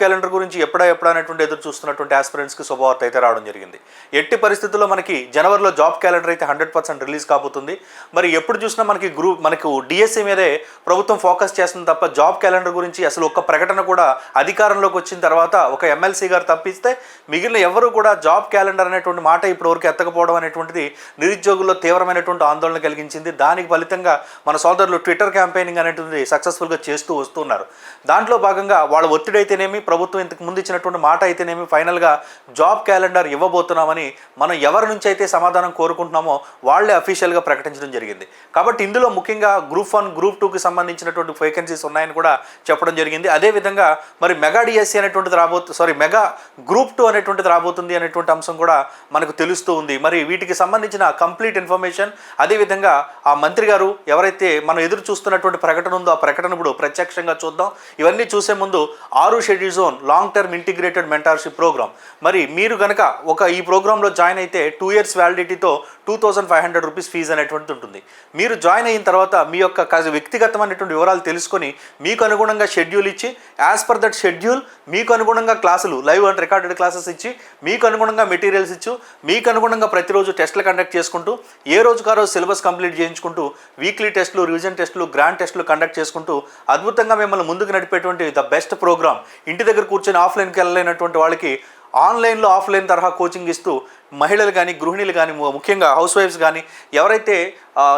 Calendar గురించి ఎప్పుడా ఎప్పుడా అనేటువంటి ఎదురు చూస్తున్నటువంటి ఆస్పిరెంట్స్కి శుభవార్త అయితే రావడం జరిగింది. ఎట్టి పరిస్థితుల్లో మనకి జనవరిలో జాబ్ క్యాలెండర్ అయితే హండ్రెడ్ పర్సెంట్ రిలీజ్ కాబోతుంది. మరి ఎప్పుడు చూసినా మనకి గ్రూప్ మనకు డిఎస్సీ మీదే ప్రభుత్వం ఫోకస్ చేస్తుంది తప్ప జాబ్ క్యాలెండర్ గురించి అసలు ఒక్క ప్రకటన కూడా అధికారంలోకి వచ్చిన తర్వాత ఒక ఎమ్మెల్సీ గారు తప్పిస్తే మిగిలిన ఎవరు కూడా జాబ్ క్యాలెండర్ అనేటువంటి మాట ఇప్పటివరకు ఎత్తకపోవడం అనేటువంటిది నిరుద్యోగుల్లో తీవ్రమైనటువంటి ఆందోళన కలిగించింది. దానికి ఫలితంగా మన సోదరులు ట్విట్టర్ క్యాంపెయినింగ్ అనేటువంటి సక్సెస్ఫుల్గా చేస్తూ వస్తున్నారు. దాంట్లో భాగంగా వాళ్ళ ఒత్తిడి అయితేనేమి ప్రభుత్వం ఇంతకు ముందు ఇచ్చినటువంటి మాట అయితేనేమి ఫైనల్గా జాబ్ క్యాలెండర్ ఇవ్వబోతున్నామని మనం ఎవరి నుంచి అయితే సమాధానం కోరుకుంటున్నామో వాళ్ళే అఫీషియల్గా ప్రకటించడం జరిగింది. కాబట్టి ఇందులో ముఖ్యంగా గ్రూప్ వన్ గ్రూప్ టూకి సంబంధించినటువంటి వేకెన్సీస్ ఉన్నాయని కూడా చెప్పడం జరిగింది. అదేవిధంగా మరి మెగా డిఎస్సీ అనేటువంటిది రాబోతు సారీ మెగా గ్రూప్ టూ అనేటువంటిది రాబోతుంది అనేటువంటి అంశం కూడా మనకు తెలుస్తూ ఉంది. మరి వీటికి సంబంధించిన కంప్లీట్ ఇన్ఫర్మేషన్ అదేవిధంగా ఆ మంత్రి గారు ఎవరైతే మనం ఎదురు చూస్తున్నటువంటి ప్రకటన ఉందో ఆ ప్రకటన ఇప్పుడు ప్రత్యక్షంగా చూద్దాం. ఇవన్నీ చూసే ముందు ఆరు schedules zone long term integrated mentorship program మరి మీరు కనుక ఒక ఈ ప్రోగ్రాంలో జాయిన్ అయితే two years వ్యాలిడిటీతో two thousand five hundred rupees fee అనేటువంటిది ఉంటుంది. మీరు జాయిన్ అయిన తర్వాత మీ యొక్క వ్యక్తిగతమైనటువంటి వివరాలు తెలుసుకొని మీకు అనుగుణంగా షెడ్యూల్ ఇచ్చి యాజ్ పర్ దట్ షెడ్యూల్ మీకు అనుగుణంగా క్లాసులు లైవ్ అండ్ రికార్డెడ్ క్లాసెస్ ఇచ్చి మీకు అనుగుణంగా మెటీరియల్స్ ఇచ్చు మీకు అనుగుణంగా ప్రతిరోజు టెస్ట్లు కండక్ట్ చేసుకుంటూ ఏ రోజుకు ఆ రోజు సిలబస్ కంప్లీట్ చేయించుకుంటూ వీక్లీ టెస్టులు రివిజన్ టెస్టులు గ్రాండ్ టెస్టులు కండక్ట్ చేసుకుంటూ అద్భుతంగా మిమ్మల్ని ముందుకు నడిపేటువంటి ద బెస్ట్ ప్రోగ్రామ్ ఇంటి దగ్గర కూర్చొని ఆఫ్లైన్కి వెళ్ళలేనటువంటి వాళ్ళకి ఆన్లైన్లో ఆఫ్లైన్ తరహా కోచింగ్ ఇస్తూ మహిళలు కానీ గృహిణులు కానీ ముఖ్యంగా హౌస్ వైఫ్స్ కానీ ఎవరైతే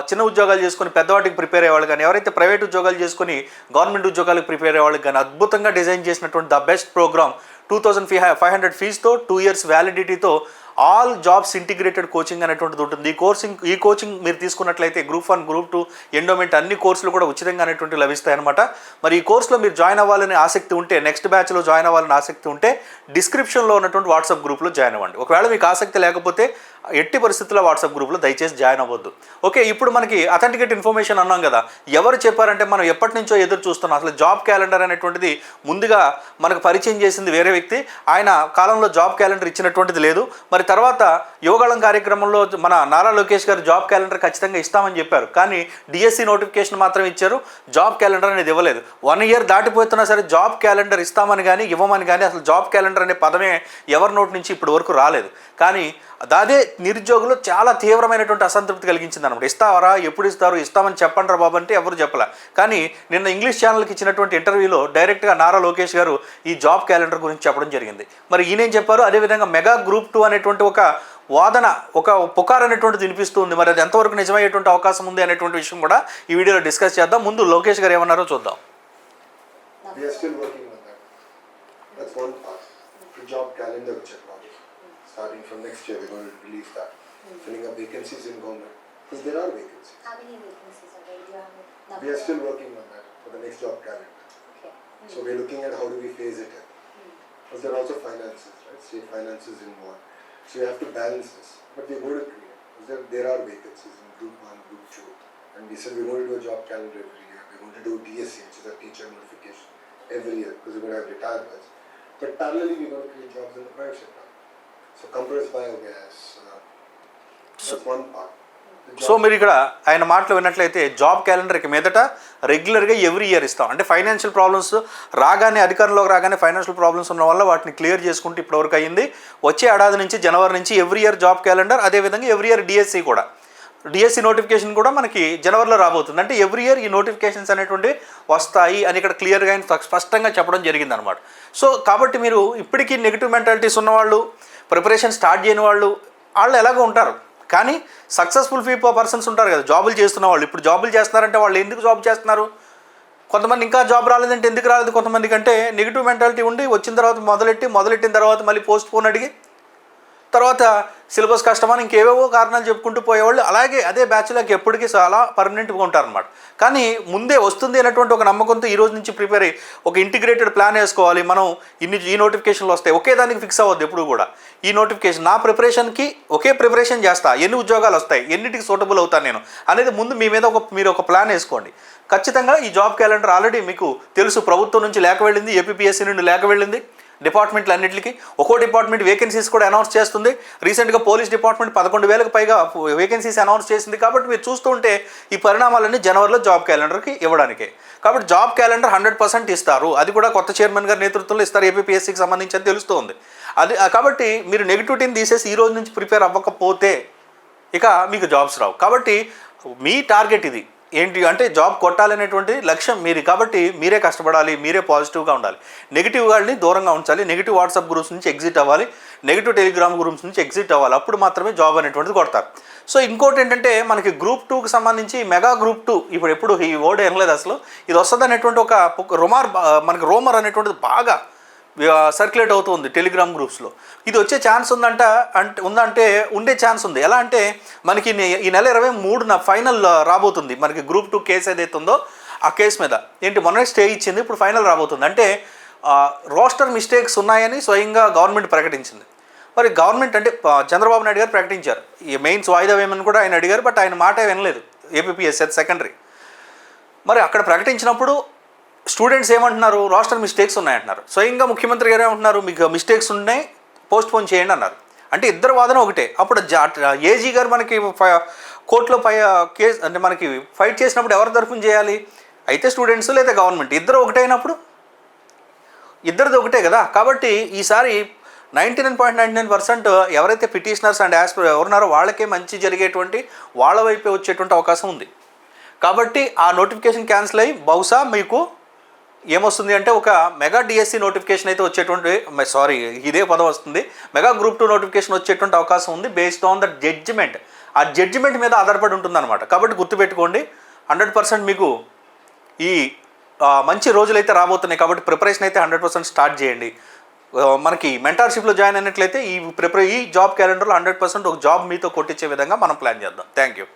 చిన్న ఉద్యోగాలు చేసుకొని పెద్దవాటికి ప్రిపేర్ అయ్యేవాళ్ళు కానీ ఎవరైతే ప్రైవేట్ ఉద్యోగాలు చేసుకొని గవర్నమెంట్ ఉద్యోగాలకు ప్రిపేర్ అయ్యేవాళ్ళకి కానీ అద్భుతంగా డిజైన్ చేసినటువంటి the best program two thousand five five hundred ఫీజుతో two years వ్యాలిడిటీతో ఆల్ జాబ్స్ ఇంటిగ్రేటెడ్ కోచింగ్ అనేటువంటిది ఉంటుంది. ఈ కోర్సింగ్ ఈ కోచింగ్ మీరు తీసుకున్నట్లయితే group one group two endowment అన్ని కోర్సులు కూడా ఉచితంగా అనేటువంటి లభిస్తాయి అనమాట మరి ఈ కోర్సులో మీరు జాయిన్ అవ్వాలని ఆసక్తి ఉంటే నెక్స్ట్ బ్యాచ్లో జాయిన్ అవ్వాలని ఆసక్తి ఉంటే డిస్క్రిప్షన్లో ఉన్నటువంటి వాట్సాప్ గ్రూప్లో జాయిన్ అవ్వండి. ఒకవేళ మీకు ఆసక్తి లేకపోతే ఎట్టి పరిస్థితుల్లో వాట్సాప్ గ్రూప్లో దయచేసి జాయిన్ అవ్వద్దు. ఓకే ఇప్పుడు మనకి అథెంటికేట్ ఇన్ఫర్మేషన్ అన్నాం కదా. ఎవరు చెప్పారంటే మనం ఎప్పటి నుంచో ఎదురు చూస్తున్నాం. అసలు జాబ్ క్యాలెండర్ అనేటువంటిది ముందుగా మనకు పరిచయం చేసింది వేరే వ్యక్తి. ఆయన కాలంలో జాబ్ క్యాలెండర్ ఇచ్చినటువంటిది లేదు. మరి తర్వాత యువగళం కార్యక్రమంలో మన నారా లోకేష్ గారు జాబ్ క్యాలెండర్ ఖచ్చితంగా ఇస్తామని చెప్పారు. కానీ డిఎస్సి నోటిఫికేషన్ మాత్రం ఇచ్చారు. జాబ్ క్యాలెండర్ అనేది ఇవ్వలేదు. వన్ ఇయర్ దాటిపోతున్నా సరే జాబ్ క్యాలెండర్ ఇస్తామని కానీ ఇవ్వమని కానీ అసలు జాబ్ క్యాలెండర్ అనే పదమే ఎవరి నోటి నుంచి ఇప్పటి వరకు రాలేదు. కానీ అదే నిరుద్యోగులు చాలా తీవ్రమైనటువంటి అసంతృప్తి కలిగించింది అనమాట ఇస్తావరా? ఎప్పుడు ఇస్తారు? ఇస్తామని చెప్పండి బాబు అంటే ఎవరు చెప్పలే. కానీ నిన్న ఇంగ్లీష్ ఛానల్కి ఇచ్చినటువంటి ఇంటర్వ్యూలో డైరెక్ట్గా నారా లోకేష్ గారు ఈ జాబ్ క్యాలెండర్ గురించి చెప్పడం జరిగింది. మరి ఈయనేం చెప్పారు? అదేవిధంగా మెగా గ్రూప్ టూ అనేటువంటి ఒక వాదన ఒక పుకార్ అనేటువంటిది వినిపిస్తుంది మరి అది ఎంతవరకు నిజమయ్యేటువంటి అవకాశం ఉంది అనేటువంటి విషయం కూడా ఈ వీడియోలో డిస్కస్ చేద్దాం. ముందు లోకేష్ గారు ఏమన్నారో చూద్దాం. That's one part. The job calendar check. Starting from next year, we're going to release that. Mm. Filling up vacancies in government. Because there are vacancies. How many vacancies are there? Do you have a number? We are still working on that for the next job calendar. Okay. Mm. So we're looking at how do we phase it in. Mm. Because there are also finances, right? State finances involved. So you have to balance this. But we're going to create. Because there, there are vacancies in group one, group two. And we said we're going to do a job calendar every year. We're going to do DSC, which is a teacher notification, every year. Because we're going to have retirements. But parallelly, we're going to create jobs in the private sector. So compressed biogas. Uh, that's one part. The so job- మీరు ఇక్కడ ఆయన మాటలు విన్నట్లయితే job calendar ఇక మీదట రెగ్యులర్గా every year ఇస్తాం అంటే financial problems రాగానే అధికారంలోకి రాగానే ఫైనాన్షియల్ ప్రాబ్లమ్స్ ఉన్న వల్ల వాటిని క్లియర్ చేసుకుంటూ ఇప్పటివరకు అయ్యింది వచ్చే ఏడాది నుంచి జనవరి నుంచి ఎవ్రీ ఇయర్ జాబ్ క్యాలెండర్ అదేవిధంగా ఎవ్రీ ఇయర్ డిఎస్సి కూడా డిఎస్సి నోటిఫికేషన్ కూడా మనకి జనవరిలో రాబోతుంది అంటే ఎవ్రీ ఇయర్ ఈ నోటిఫికేషన్స్ అనేటువంటి వస్తాయి అని ఇక్కడ క్లియర్గా ఆయన స్ప- స్పష్టంగా చెప్పడం జరిగింది అనమాట సో కాబట్టి మీరు ఇప్పటికీ నెగిటివ్ మెంటాలిటీస్ ఉన్నవాళ్ళు ప్రిపరేషన్ స్టార్ట్ చేయని వాళ్ళు వాళ్ళు ఎలాగో ఉంటారు. కానీ సక్సెస్ఫుల్ పీపుల్ పర్సన్స్ ఉంటారు కదా జాబులు చేస్తున్న వాళ్ళు. ఇప్పుడు జాబులు చేస్తున్నారంటే వాళ్ళు ఎందుకు జాబ్ చేస్తున్నారు? కొంతమంది ఇంకా జాబ్ రాలేదంటే ఎందుకు రాలేదు? కొంతమంది కంటే నెగిటివ్ మెంటాలిటీ ఉండి వచ్చిన తర్వాత మొదలెట్టి మొదలెట్టిన తర్వాత మళ్ళీ పోస్ట్ పోన్ అడిగి తర్వాత సిలబస్ కష్టమని ఇంకేవేవో కారణాలు చెప్పుకుంటూ పోయేవాళ్ళు అలాగే అదే బ్యాచ్లోకి ఎప్పటికీ చాలా పర్మనెంట్గా ఉంటారనమాట కానీ ముందే వస్తుంది అనేటువంటి ఒక నమ్మకంతో ఈ రోజు నుంచి ప్రిపేర్ అయ్యి ఒక ఇంటిగ్రేటెడ్ ప్లాన్ వేసుకోవాలి. మనం ఇన్ని ఈ నోటిఫికేషన్లు వస్తాయి. ఒకే దానికి ఫిక్స్ అవ్వద్దు ఎప్పుడు కూడా. ఈ నోటిఫికేషన్ నా ప్రిపరేషన్కి ఒకే ప్రిపరేషన్ చేస్తా. ఎన్ని ఉద్యోగాలు వస్తాయి? ఎన్నిటికి సూటబుల్ అవుతాను నేను? అనేది ముందు మీ మీద ఒక మీరు ఒక ప్లాన్ వేసుకోండి. ఖచ్చితంగా ఈ జాబ్ క్యాలెండర్ ఆల్రెడీ మీకు తెలుసు. ప్రభుత్వం నుంచి లేక వెళ్ళింది ఏపీఎస్సీ నుండి లేక వెళ్ళింది. డిపార్ట్మెంట్లు అన్నింటికి ఒక్కో డిపార్ట్మెంట్ వేకెన్సీస్ కూడా అనౌన్స్ చేస్తుంది. రీసెంట్గా పోలీస్ డిపార్ట్మెంట్ పదకొండు వేలకు పైగా వేకెన్సీస్ అనౌన్స్ చేసింది కాబట్టి మీరు చూస్తూ ఉంటే ఈ పరిణామాలన్నీ జనవరిలో జాబ్ క్యాలెండర్కి ఇవ్వడానికే. కాబట్టి జాబ్ క్యాలెండర్ హండ్రెడ్ పర్సెంట్ ఇస్తారు. అది కూడా కొత్త చైర్మన్ గారి నేతృత్వంలో ఇస్తారు. ఏపీఎస్సీకి సంబంధించి అని తెలుస్తుంది. అది కాబట్టి మీరు నెగిటివిటీని తీసేసి ఈ రోజు నుంచి ప్రిపేర్ అవ్వకపోతే ఇక మీకు జాబ్స్ రావు. కాబట్టి మీ టార్గెట్ ఇది. ఏంటి అంటే జాబ్ కొట్టాలనేటువంటి లక్ష్యం మీరు కాబట్టి మీరే కష్టపడాలి మీరే పాజిటివ్గా ఉండాలి. నెగిటివ్ వాళ్ళని దూరంగా ఉంచాలి నెగిటివ్ వాట్సాప్ గ్రూప్స్ నుంచి ఎగ్జిట్ అవ్వాలి నెగిటివ్ టెలిగ్రామ్ గ్రూప్స్ నుంచి ఎగ్జిట్ అవ్వాలి. అప్పుడు మాత్రమే జాబ్ అనేటువంటిది కొడతారు. సో ఇంకోటి ఏంటంటే మనకి గ్రూప్ టూకి సంబంధించి మెగా గ్రూప్ టూ ఇప్పుడు ఎప్పుడు ఈ వర్డ్ వినలేదు అసలు. ఇది వస్తుంది అనేటువంటి ఒక రుమార్ మనకి రోమర్ అనేటువంటిది బాగా సర్క్యులేట్ అవుతుంది టెలిగ్రామ్ గ్రూప్స్లో ఇది వచ్చే ఛాన్స్ ఉందంట అంటే ఉందంటే ఉండే ఛాన్స్ ఉంది. ఎలా అంటే మనకి ఈ నెల ఇరవై మూడున ఫైనల్ రాబోతుంది. మనకి గ్రూప్ టూ కేసు ఏదైతే ఉందో ఆ కేసు మీద. ఏంటి మొన్న స్టే ఇచ్చింది ఇప్పుడు ఫైనల్ రాబోతుంది. అంటే రోస్టర్ మిస్టేక్స్ ఉన్నాయని స్వయంగా గవర్నమెంట్ ప్రకటించింది. మరి గవర్నమెంట్ అంటే చంద్రబాబు నాయుడు గారు ప్రకటించారు. ఈ మెయిన్స్ వాయిదా వేయమని కూడా ఆయన అడిగారు బట్ ఆయన మాట వినలేదు. ఏపీఎస్ సెకండరీ మరి అక్కడ ప్రకటించినప్పుడు స్టూడెంట్స్ ఏమంటున్నారు? రాష్ట్ర మిస్టేక్స్ ఉన్నాయంటున్నారు. స్వయంగా ముఖ్యమంత్రి గారు ఏమంటున్నారు? మీకు మిస్టేక్స్ ఉన్నాయి పోస్ట్ పోన్ చేయండి అన్నారు. అంటే ఇద్దరు వాదన ఒకటే. అప్పుడు జా- ఏజీ గారు మనకి కోర్టులో పై కేసు అంటే మనకి ఫైట్ చేసినప్పుడు ఎవరి తరఫున చేయాలి? అయితే స్టూడెంట్స్ లేదా గవర్నమెంట్? ఇద్దరు ఒకటైనప్పుడు ఇద్దరిది ఒకటే కదా? కాబట్టి ఈసారి ninety nine point ninety nine percent ఎవరైతే పిటిషనర్స్ అండ్ యాస్పర్ ఎవరున్నారో వాళ్ళకే మంచి జరిగేటువంటి వాళ్ళ వైపే వచ్చేటువంటి అవకాశం ఉంది. కాబట్టి ఆ నోటిఫికేషన్ క్యాన్సిల్ అయ్యి బహుశా మీకు ఏమొస్తుంది అంటే ఒక మెగా డిఎస్సి నోటిఫికేషన్ అయితే వచ్చేటువంటి సారీ ఇదే పదం వస్తుంది. మెగా గ్రూప్ టూ నోటిఫికేషన్ వచ్చేటువంటి అవకాశం ఉంది బేస్డ్ ఆన్ ద జడ్జిమెంట్ ఆ జడ్జిమెంట్ మీద ఆధారపడి ఉంటుందన్నమాట. కాబట్టి గుర్తుపెట్టుకోండి హండ్రెడ్ పర్సెంట్ మీకు ఈ మంచి మంచి రోజులైతే రాబోతున్నాయి కాబట్టి ప్రిపరేషన్ అయితే హండ్రెడ్ పర్సెంట్ స్టార్ట్ చేయండి. మనకి మెంటార్షిప్లో జాయిన్ అయినట్లయితే ఈ ప్రిపరే ఈ జాబ్ క్యాలెండర్లో హండ్రెడ్ పర్సెంట్ ఒక జాబ్ మీతో కొట్టించే విధంగా మనం ప్లాన్ చేద్దాం. Thank you